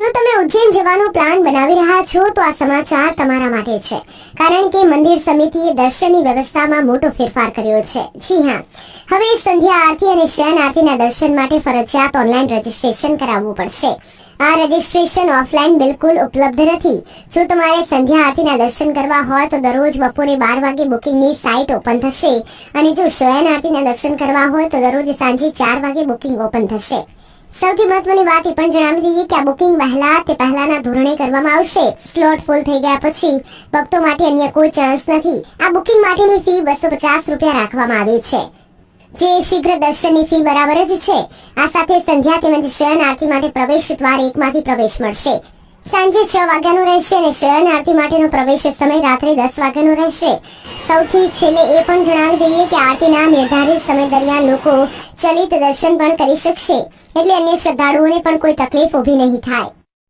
જો તમે ઉજ્જૈન જવાનો પ્લાન બનાવી રહ્યા છો? તો આ સમાચાર તમારા માટે છે. કારણ કે મંદિર સમિતિએ દર્શનની વ્યવસ્થામાં મોટો ફેરફાર કર્યો છે. જી હા. હવે સંધ્યા આરતી અને શયન આરતીના દર્શન માટે ફરજિયાત ઓનલાઈન રજીસ્ટ્રેશન કરાવવું પડશે. આ રજીસ્ટ્રેશન ઓફલાઈન બિલકુલ ઉપલબ્ધ નથી. જો તમારે સંધ્યા આરતીના દર્શન કરવા હોય તો દરરોજ બપોરે બાર વાગે બુકિંગની સાઇટ ઓપન થશે. અને જો શયન આરતીના દર્શન કરવા હોય તો દરરોજ સાંજે ચાર વાગે બુકિંગ ઓપન થશે. સૌથી મહત્વની વાત એ પણ જણાવી દઈએ કે આ બુકિંગ વહેલા તે પહેલાના ધોરણે કરવામાં આવશે. સ્લોટ ફૂલ થઈ ગયા પછી ભક્તો માટે અન્ય કોઈ ચાન્સ નથી. આ બુકિંગ માટેની ફી બસો પચાસ રૂપિયા રાખવામાં આવી છે. જે શીઘ્ર દર્શનની ફી બરાબર જ છે. આ સાથે સંધ્યા તેમજ શયન આરતી માટે પ્રવેશ દ્વાર એકમાંથી પ્રવેશ મળશે. સાંજે છ વાગ્યાનો રહેશે અને શયન આરતી માટેનો પ્રવેશ સમય રાત્રે દસ વાગ્યાનો રહેશે. સૌથી છેલ્લે એ પણ જણાવી દઈએ કે આરતીના નિર્ધારિત સમય દરમિયાન લોકો ચલિત દર્શન પણ કરી શકશે. એટલે અન્ય શ્રદ્ધાળુઓને પણ કોઈ તકલીફ ઊભી નહીં થાય.